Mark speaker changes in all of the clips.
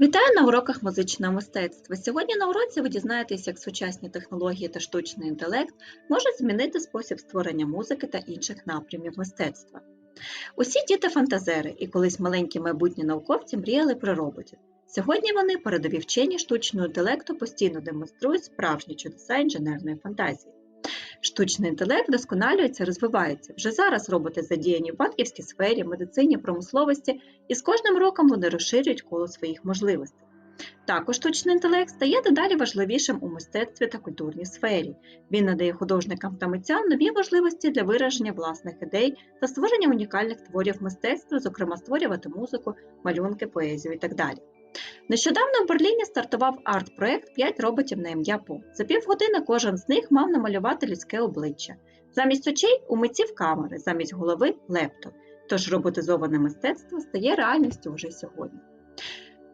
Speaker 1: Вітаю на уроках музичного мистецтва. Сьогодні на уроці ви дізнаєтесь, як сучасні технології та штучний інтелект можуть змінити спосіб створення музики та інших напрямів мистецтва. Усі діти фантазери і колись маленькі майбутні науковці мріяли про роботів. Сьогодні вони, передові вчені штучного інтелекту, постійно демонструють справжні чудеса інженерної фантазії. Штучний інтелект вдосконалюється, розвивається. Вже зараз роботи задіяні в банківській сфері, медицині, промисловості, і з кожним роком вони розширюють коло своїх можливостей. Також штучний інтелект стає дедалі важливішим у мистецтві та культурній сфері. Він надає художникам та митцям нові можливості для вираження власних ідей та створення унікальних творів мистецтва, зокрема створювати музику, малюнки, поезію і так далі. Нещодавно в Берліні стартував арт-проект «5 роботів на ім'я По. За півгодини кожен з них мав намалювати людське обличчя. Замість очей у митців камери, замість голови лептоп. Тож роботизоване мистецтво стає реальністю вже сьогодні.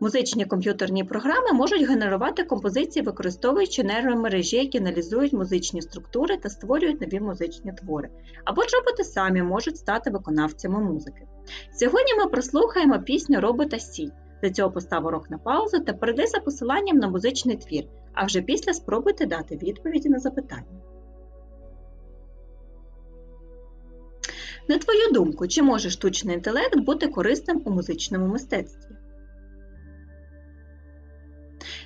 Speaker 1: Музичні комп'ютерні програми можуть генерувати композиції, використовуючи нейромережі, які аналізують музичні структури та створюють нові музичні твори. Або ж роботи самі можуть стати виконавцями музики. Сьогодні ми прослухаємо пісню робота Сі. Для цього постав урок на паузу та перейди за посиланням на музичний твір, а вже після спробуйте дати відповіді на запитання. На твою думку, чи може штучний інтелект бути корисним у музичному мистецтві?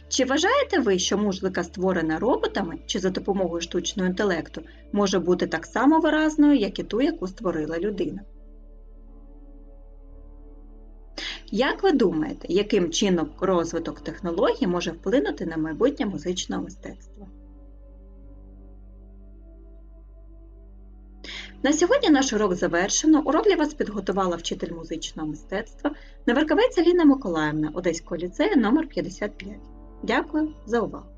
Speaker 1: Чи вважаєте ви, що музика, створена роботами чи за допомогою штучного інтелекту, може бути так само виразною, як і ту, яку створила людина? Як ви думаєте, яким чином розвиток технологій може вплинути на майбутнє музичного мистецтва? На сьогодні наш урок завершено. Урок для вас підготувала вчитель музичного мистецтва Наверковець Аліна Миколаївна Одеського ліцею номер 55 Дякую за увагу!